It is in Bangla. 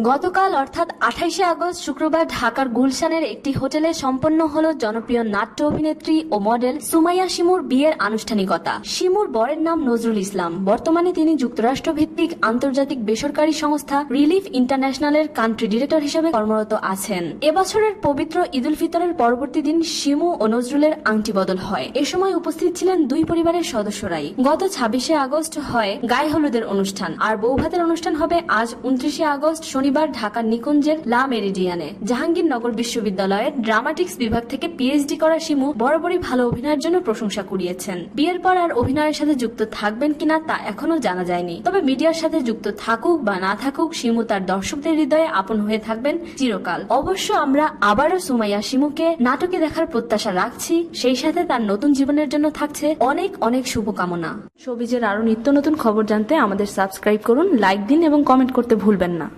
গতকাল অর্থাৎ আঠাইশে আগস্ট শুক্রবার ঢাকার গুলশানের একটি হোটেলে সম্পন্ন হল জনপ্রিয় নাট্য অভিনেত্রী ও মডেল সুমাইয়া শিমুর বিয়ের আনুষ্ঠানিকতা। শিমুর বরের নাম নজরুল ইসলাম। বর্তমানে তিনি যুক্তরাষ্ট্র ভিত্তিক আন্তর্জাতিক বেসরকারি সংস্থা রিলিফ ইন্টারন্যাশনালের কান্ট্রি ডিরেক্টর হিসেবে কর্মরত আছেন। এবছরের পবিত্র ঈদুল ফিতরের পরবর্তী দিন শিমু ও নজরুলের আংটি বদল হয়। এ সময় উপস্থিত ছিলেন দুই পরিবারের সদস্যরাই। গত ছাব্বিশে আগস্ট হয় গায়ে হলুদের অনুষ্ঠান। আর বৌভাতের অনুষ্ঠান হবে আজ উনত্রিশে আগস্ট শনিবার ঢাকার নিকুঞ্জের লা মেরিডিয়ানে। জাহাঙ্গীরনগর বিশ্ববিদ্যালয়ের ড্রামাটিক্স বিভাগ থেকে পিএইচডি করা শিমু বরাবরই ভালো অভিনয়ের জন্য প্রশংসা কুড়িয়েছেন। বিয়ের পর আর অভিনয়ের সাথে যুক্ত থাকবেন কিনা তা এখনও জানা যায়নি। তবে মিডিয়ার সাথে যুক্ত থাকুক বা না থাকুক, শিমু তার দর্শকদের হৃদয়ে আপন হয়ে থাকবেন চিরকাল। অবশ্য আমরা আবারও সুমাইয়া শিমুকে নাটকে দেখার প্রত্যাশা রাখছি, সেই সাথে তার নতুন জীবনের জন্য থাকছে অনেক অনেক শুভকামনা। সবিজের আরও নিত্য নতুন খবর জানতে আমাদের সাবস্ক্রাইব করুন, লাইক দিন এবং কমেন্ট করতে ভুলবেন না।